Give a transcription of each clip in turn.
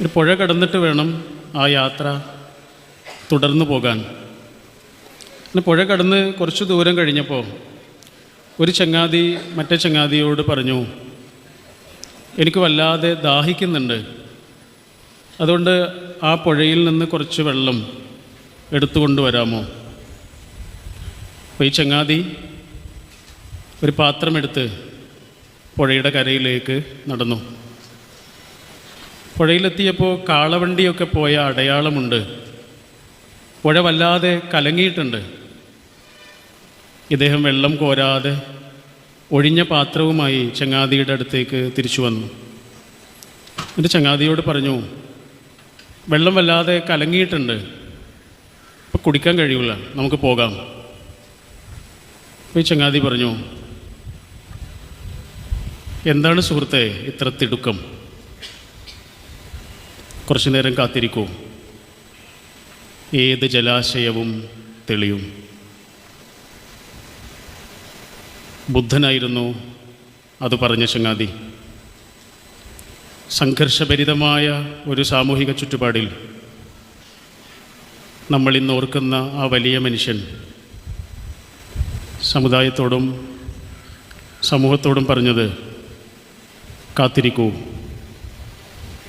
ഒരു പുഴ കടന്നിട്ട് വേണം ആ യാത്ര തുടർന്നു പോകാൻ. പിന്നെ പുഴ കടന്ന് കുറച്ച് ദൂരം കഴിഞ്ഞപ്പോൾ ഒരു ചങ്ങാതി മറ്റേ ചങ്ങാതിയോട് പറഞ്ഞു എനിക്ക് വല്ലാതെ ദാഹിക്കുന്നുണ്ട്. അതുകൊണ്ട് ആ പുഴയിൽ നിന്ന് കുറച്ച് വെള്ളം എടുത്തു കൊണ്ടുവരാമോ അപ്പോൾ ഈ ചങ്ങാതി ഒരു പാത്രമെടുത്ത് പുഴയുടെ കരയിലേക്ക് നടന്നു. പുഴയിലെത്തിയപ്പോൾ കാളവണ്ടിയൊക്കെ പോയ അടയാളമുണ്ട്. പുഴ വല്ലാതെ കലങ്ങിയിട്ടുണ്ട്. ഇദ്ദേഹം വെള്ളം കോരാതെ ഒഴിഞ്ഞ പാത്രവുമായി ചങ്ങാതിയുടെ അടുത്തേക്ക് തിരിച്ചു വന്നു. എന്നിട്ട് ചങ്ങാതിയോട് പറഞ്ഞു വെള്ളം വല്ലാതെ കലങ്ങിയിട്ടുണ്ട്. ഇപ്പം കുടിക്കാൻ കഴിയില്ല നമുക്ക് പോകാം. അപ്പോൾ ഈ ചങ്ങാതി പറഞ്ഞു എന്താണ് സുഹൃത്തെ ഇത്ര തിടുക്കം? കുറച്ചു നേരം കാത്തിരിക്കൂ. ഏത് ജലാശയവും തെളിയും. ബുദ്ധനായിരുന്നു അത് പറഞ്ഞ ചങ്ങാതി. സംഘർഷഭരിതമായ ഒരു സാമൂഹിക ചുറ്റുപാടിൽ നമ്മൾ ഇന്ന് ഓർക്കുന്ന ആ വലിയ മനുഷ്യൻ സമുദായത്തോടും സമൂഹത്തോടും പറഞ്ഞത് കാത്തിരിക്കൂ.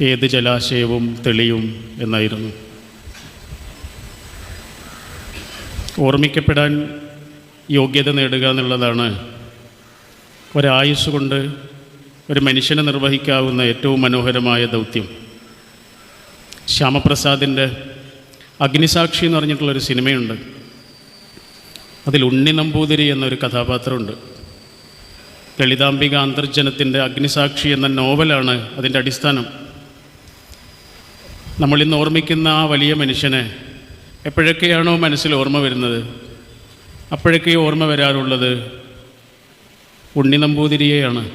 ഏത് ജലാശയവും തെളിയും എന്നായിരുന്നു. ഓർമ്മിക്കപ്പെടാൻ യോഗ്യത നേടുക എന്നുള്ളതാണ് ഒരായുസ് കൊണ്ട് ഒരു മനുഷ്യനെ നിർവഹിക്കാവുന്ന ഏറ്റവും മനോഹരമായ ദൗത്യം. ശ്യാമപ്രസാദിന്റെ അഗ്നിസാക്ഷി എന്ന് പറഞ്ഞിട്ടുള്ളൊരു സിനിമയുണ്ട്. അതിൽ ഉണ്ണി നമ്പൂതിരി എന്നൊരു കഥാപാത്രമുണ്ട്. ലളിതാംബിക അന്തർജനത്തിന്റെ അഗ്നിസാക്ഷി എന്ന നോവലാണ് അതിന്റെ അടിസ്ഥാനം. നമ്മളിന്ന് ഓർമ്മിക്കുന്ന ആ വലിയ മനുഷ്യനെ എപ്പോഴൊക്കെയാണോ മനസ്സിൽ ഓർമ്മ വരുന്നത്? അപ്പോഴൊക്കെ ഓർമ്മ വരാറുള്ളത് ഉണ്ണി നമ്പൂതിരിയെയാണ്.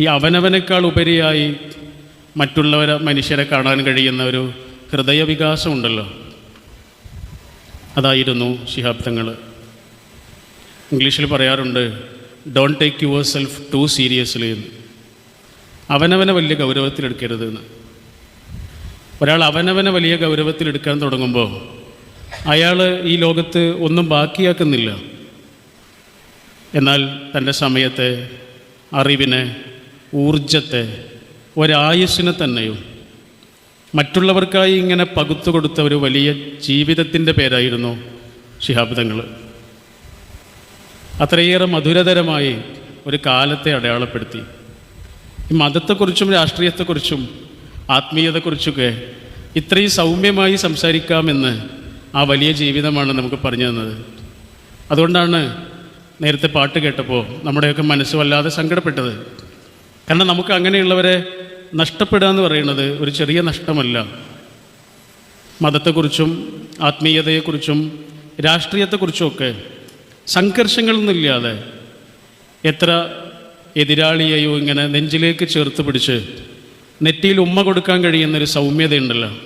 ഈ അവനവനേക്കാൾ ഉപരിയായി മറ്റുള്ളവരെ മനുഷ്യരെ കാണാൻ കഴിയുന്ന ഒരു ഹൃദയവികാസമുണ്ടല്ലോ അതായിരുന്നു ശിഹാബ്ദങ്ങൾ. ഇംഗ്ലീഷിൽ പറയാറുണ്ട് don't take your self too seriously എന്ന് അവനവനെ വലിയ ഗൗരവത്തിലെടുക്കരുത് എന്ന്. ഒരാൾ അവനവനെ വലിയ ഗൗരവത്തിൽ എടുക്കാൻ തുടങ്ങുമ്പോൾ അയാൾ ഈ ലോകത്ത് ഒന്നും ബാക്കിയാക്കുന്നില്ല. എന്നാൽ തന്റെ സമയത്തെ അറിവിനെ ഊർജത്തെ ഒരായുസ്സിനെ തന്നെയും മറ്റുള്ളവർക്കായി ഇങ്ങനെ പകുത്തു കൊടുത്ത ഒരു വലിയ ജീവിതത്തിന്റെ പേരായിരുന്നു ശിഹാബ് തങ്ങൾ അത്രയേറെ മധുരതരമായി ഒരു കാലത്തെ അടയാളപ്പെടുത്തി. ഈ മതത്തെക്കുറിച്ചും രാഷ്ട്രീയത്തെക്കുറിച്ചും ആത്മീയതയെക്കുറിച്ചൊക്കെ ഇത്രയും സൗമ്യമായി സംസാരിക്കാമെന്ന് ആ വലിയ ജീവിതമാണ് നമുക്ക് പറഞ്ഞു തന്നത്. അതുകൊണ്ടാണ് നേരത്തെ പാട്ട് കേട്ടപ്പോൾ നമ്മുടെയൊക്കെ മനസ്സ് വല്ലാതെ സങ്കടപ്പെട്ടത്. കാരണം നമുക്ക് അങ്ങനെയുള്ളവരെ നഷ്ടപ്പെടുക എന്ന് പറയുന്നത് ഒരു ചെറിയ നഷ്ടമല്ല. മതത്തെക്കുറിച്ചും ആത്മീയതയെക്കുറിച്ചും രാഷ്ട്രീയത്തെക്കുറിച്ചുമൊക്കെ സംഘർഷങ്ങളൊന്നുമില്ലാതെ എത്ര എതിരാളിയെയോ ഇങ്ങനെ നെഞ്ചിലേക്ക് ചേർത്ത് പിടിച്ച് നെറ്റിയിൽ ഉമ്മ കൊടുക്കാൻ കഴിയുന്നൊരു സൗമ്യതയുണ്ടല്ലോ.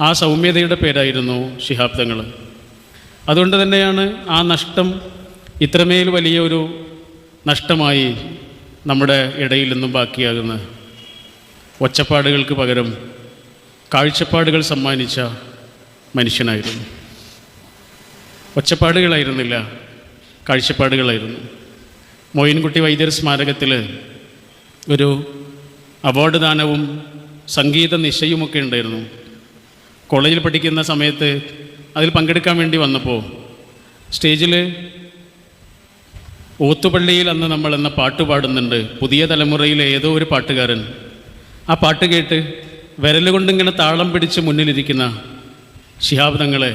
ആ സൗമ്യതയുടെ പേരായിരുന്നു ശിഹാബ് തങ്ങൾ. അതുകൊണ്ട് തന്നെയാണ് ആ നഷ്ടം ഇത്രമേൽ വലിയൊരു നഷ്ടമായി നമ്മുടെ ഇടയിൽ നിന്നും ബാക്കിയാകുന്നത്. ഒച്ചപ്പാടുകൾക്ക് പകരം കാഴ്ചപ്പാടുകൾ സമ്മാനിച്ച മനുഷ്യനായിരുന്നു. ഒച്ചപ്പാടുകളായിരുന്നില്ല കാഴ്ചപ്പാടുകളായിരുന്നു. മോയിൻകുട്ടി വൈദ്യർ സ്മാരകത്തിൽ ഒരു അവാർഡ് ദാനവും സംഗീത നിശയുമൊക്കെ ഉണ്ടായിരുന്നു. കോളേജിൽ പഠിക്കുന്ന സമയത്ത് അതിൽ പങ്കെടുക്കാൻ വേണ്ടി വന്നപ്പോൾ സ്റ്റേജിൽ ഓത്തുപള്ളിയിൽ അന്ന് നമ്മൾ എന്ന പാട്ട് പാടുന്നുണ്ട്. പുതിയ തലമുറയിലെ ഏതോ ഒരു പാട്ടുകാരൻ. ആ പാട്ട് കേട്ട് വിരലുകൊണ്ടിങ്ങനെ താളം പിടിച്ച് മുന്നിലിരിക്കുന്ന ശിഹാബ് തങ്ങളെ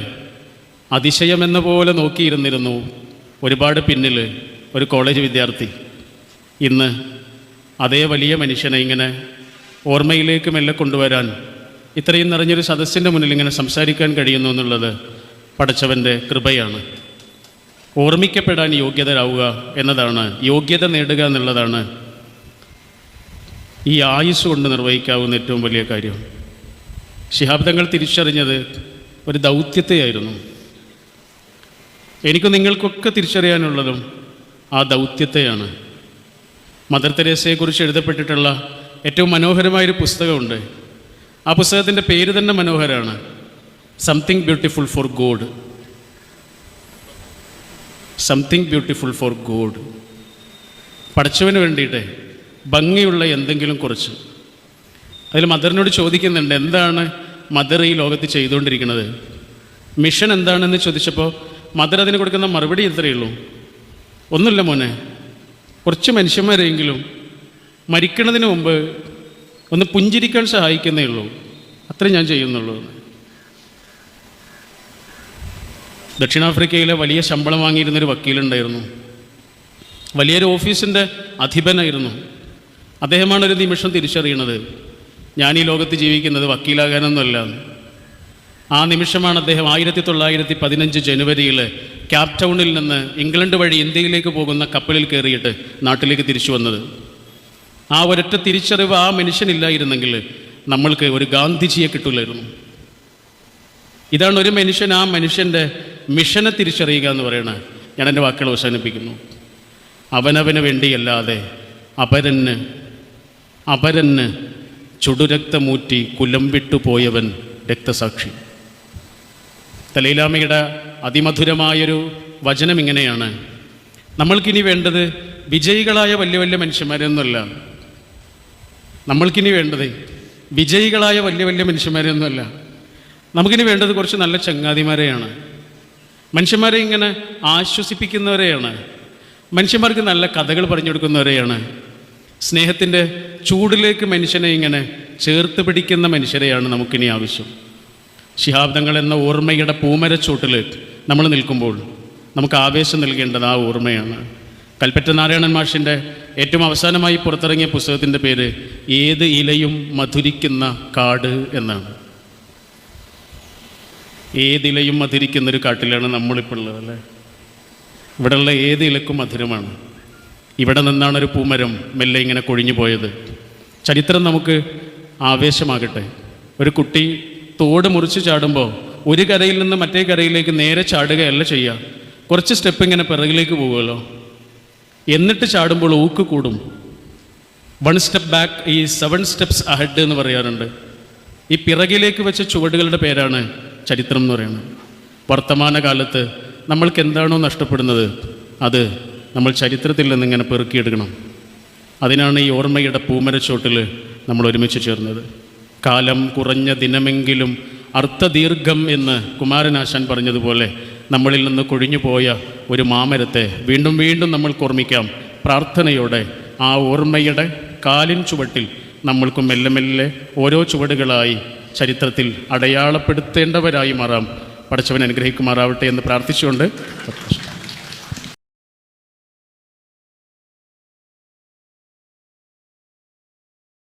അതിശയമെന്ന പോലെ നോക്കിയിരുന്നിരുന്നു ഒരുപാട് പിന്നിൽ ഒരു കോളേജ് വിദ്യാർത്ഥി. ഇന്ന് അതേ വലിയ മനുഷ്യനെ ഇങ്ങനെ ഓർമ്മയിലേക്ക് മെല്ലെ കൊണ്ടുവരാൻ ഇത്രയും നിറഞ്ഞൊരു സദസ്സിന്റെ മുന്നിൽ ഇങ്ങനെ സംസാരിക്കാൻ കഴിയുന്നു എന്നുള്ളത് പടച്ചവന്റെ കൃപയാണ്. ഓർമ്മിക്കപ്പെടാൻ യോഗ്യതരാവുക എന്നതാണ് യോഗ്യത നേടുക എന്നുള്ളതാണ് ഈ ആയുസ് കൊണ്ട് നിർവഹിക്കാവുന്ന ഏറ്റവും വലിയ കാര്യം. ശിഹാബ്ദങ്ങൾ തിരിച്ചറിഞ്ഞത് ഒരു ദൗത്യത്തെയായിരുന്നു. എനിക്ക് നിങ്ങൾക്കൊക്കെ തിരിച്ചറിയാനുള്ളതും ആ ദൗത്യത്തെയാണ്. മദർ തെരേസയെക്കുറിച്ച് എഴുതപ്പെട്ടിട്ടുള്ള ഏറ്റവും മനോഹരമായൊരു പുസ്തകമുണ്ട്. ആ പുസ്തകത്തിന്റെ പേര് തന്നെ മനോഹരമാണ് something beautiful for God something beautiful for God പഠിച്ചവന് വേണ്ടിയിട്ട് ഭംഗിയുള്ള എന്തെങ്കിലും കുറച്ച്. അതിൽ മദറിനോട് ചോദിക്കുന്നുണ്ട് എന്താണ് മദർ ഈ ലോകത്ത് ചെയ്തുകൊണ്ടിരിക്കുന്നത്? മിഷൻ എന്താണെന്ന് ചോദിച്ചപ്പോൾ മദർ അതിന് കൊടുക്കുന്ന മറുപടി ഇത്രയേ ഉള്ളൂ. ഒന്നുമില്ല മോനെ കുറച്ച് മനുഷ്യന്മാരെങ്കിലും മരിക്കുന്നതിന് മുമ്പ് ഒന്ന് പുഞ്ചിരിക്കാൻ സഹായിക്കുന്നേ ഉള്ളൂ. അത്രേ ഞാൻ ചെയ്യുന്നുള്ളൂ. ദക്ഷിണാഫ്രിക്കയിലെ വലിയ ശമ്പളം വാങ്ങിയിരുന്നൊരു വക്കീലുണ്ടായിരുന്നു. വലിയൊരു ഓഫീസിന്റെ അധിപനായിരുന്നു. അദ്ദേഹമാണ് ഒരു നിമിഷം തിരിച്ചറിയുന്നത് ഞാൻ ഈ ലോകത്ത് ജീവിക്കുന്നത് വക്കീലാകാനൊന്നുമല്ല ആ നിമിഷമാണ് അദ്ദേഹം ആയിരത്തി തൊള്ളായിരത്തി പതിനഞ്ച് ജനുവരിയിൽ ക്യാപ് ടൗണിൽ നിന്ന് ഇംഗ്ലണ്ട് വഴി ഇന്ത്യയിലേക്ക് പോകുന്ന കപ്പലിൽ കയറിയിട്ട് നാട്ടിലേക്ക് തിരിച്ചു വന്നത്. ആ ഒരൊറ്റ തിരിച്ചറിവ് ആ മനുഷ്യനില്ലായിരുന്നെങ്കിൽ നമ്മൾക്ക് ഒരു ഗാന്ധിജിയെ കിട്ടില്ലായിരുന്നു ഇതാണ് ഒരു മനുഷ്യൻ ആ മനുഷ്യന്റെ മിഷനെ തിരിച്ചറിയുക എന്ന് പറയുന്നത് ഞാൻ എന്റെ വാക്കുകൾ അവസാനിപ്പിക്കുന്നു. അവനവന് വേണ്ടിയല്ലാതെ അപരന് അപരന് ചുടുരക്തമൂറ്റി കുലം വിട്ടുപോയവൻ രക്തസാക്ഷി. തലയിലാമയുടെ അതിമധുരമായൊരു വചനം ഇങ്ങനെയാണ്. നമ്മൾക്കിനി വേണ്ടത് വിജയികളായ വലിയ വലിയ മനുഷ്യന്മാരെയൊന്നുമല്ല നമ്മൾക്കിനി വേണ്ടത് വിജയികളായ വലിയ വലിയ മനുഷ്യന്മാരെയൊന്നുമല്ല നമുക്കിനി വേണ്ടത് കുറച്ച് നല്ല ചങ്ങാതിമാരെയാണ്. മനുഷ്യന്മാരെ ഇങ്ങനെ ആശ്വസിപ്പിക്കുന്നവരെയാണ്. മനുഷ്യന്മാർക്ക് നല്ല കഥകൾ പറഞ്ഞു കൊടുക്കുന്നവരെയാണ് സ്നേഹത്തിന്റെ ചൂടിലേക്ക് മനുഷ്യനെ ഇങ്ങനെ ചേർത്ത് പിടിക്കുന്ന മനുഷ്യരെയാണ് നമുക്കിനി ആവശ്യം. ശിഹാബ്ദങ്ങൾ എന്ന ഓർമ്മയുടെ പൂമരച്ചൂട്ടിൽ നമ്മൾ നിൽക്കുമ്പോൾ നമുക്ക് ആവേശം നൽകേണ്ടത് ആ ഓർമ്മയാണ്. കൽപ്പറ്റ നാരായണൻ മാഷിന്റെ ഏറ്റവും അവസാനമായി പുറത്തിറങ്ങിയ പുസ്തകത്തിന്റെ പേര് ഏത് ഇലയും മധുരിക്കുന്ന കാട് എന്നാണ്. ഏതിലയും മധുരിക്കുന്നൊരു കാട്ടിലാണ് നമ്മളിപ്പോൾ ഉള്ളത് അല്ലേ? ഇവിടെയുള്ള ഏത് ഇലക്കും മധുരമാണ്. ഇവിടെ നിന്നാണ് ഒരു പൂമരം മെല്ലെ ഇങ്ങനെ കൊഴിഞ്ഞു പോയത്. ചരിത്രം നമുക്ക് ആവേശമാകട്ടെ. ഒരു കുട്ടി തോട് മുറിച്ച് ചാടുമ്പോൾ ഒരു കരയിൽ നിന്ന് മറ്റേ കരയിലേക്ക് നേരെ ചാടുകയല്ല ചെയ്യുക കുറച്ച് സ്റ്റെപ്പ് ഇങ്ങനെ പിറകിലേക്ക് പോകുമല്ലോ എന്നിട്ട് ചാടുമ്പോൾ ഊക്ക് കൂടും. വൺ സ്റ്റെപ്പ് ബാക്ക് ഈ സെവൻ സ്റ്റെപ്സ് അഹെഡ് എന്ന് പറയാറുണ്ട്. ഈ പിറകിലേക്ക് വെച്ച ചുവടുകളുടെ പേരാണ് ചരിത്രം എന്ന് പറയുന്നത്. വർത്തമാനകാലത്ത് നമ്മൾക്ക് എന്താണോ നഷ്ടപ്പെടുന്നത് അത് നമ്മൾ ചരിത്രത്തിൽ നിന്ന് ഇങ്ങനെ പെറുക്കിയെടുക്കണം. അതിനാണ് ഈ ഓർമ്മയുടെ പൂമരച്ചോട്ടിൽ നമ്മൾ ഒരുമിച്ച് ചേർന്നത്. കാലം കുറഞ്ഞ ദിനമെങ്കിലും അർത്ഥദീർഘം എന്ന് കുമാരനാശാൻ പറഞ്ഞതുപോലെ നമ്മളിൽ നിന്ന് കൊഴിഞ്ഞു പോയ ഒരു മാമരത്തെ വീണ്ടും വീണ്ടും നമ്മൾക്ക് ഓർമ്മിക്കാം. പ്രാർത്ഥനയോടെ ആ ഓർമ്മയുടെ കാലിൻ ചുവട്ടിൽ നമ്മൾക്കും മെല്ലെ മെല്ലെ ഓരോ ചുവടുകളായി ചരിത്രത്തിൽ അടയാളപ്പെടുത്തേണ്ടവരായി മാറാം. പഠിച്ചവൻ അനുഗ്രഹിക്കുമാറാവട്ടെ എന്ന് പ്രാർത്ഥിച്ചുകൊണ്ട്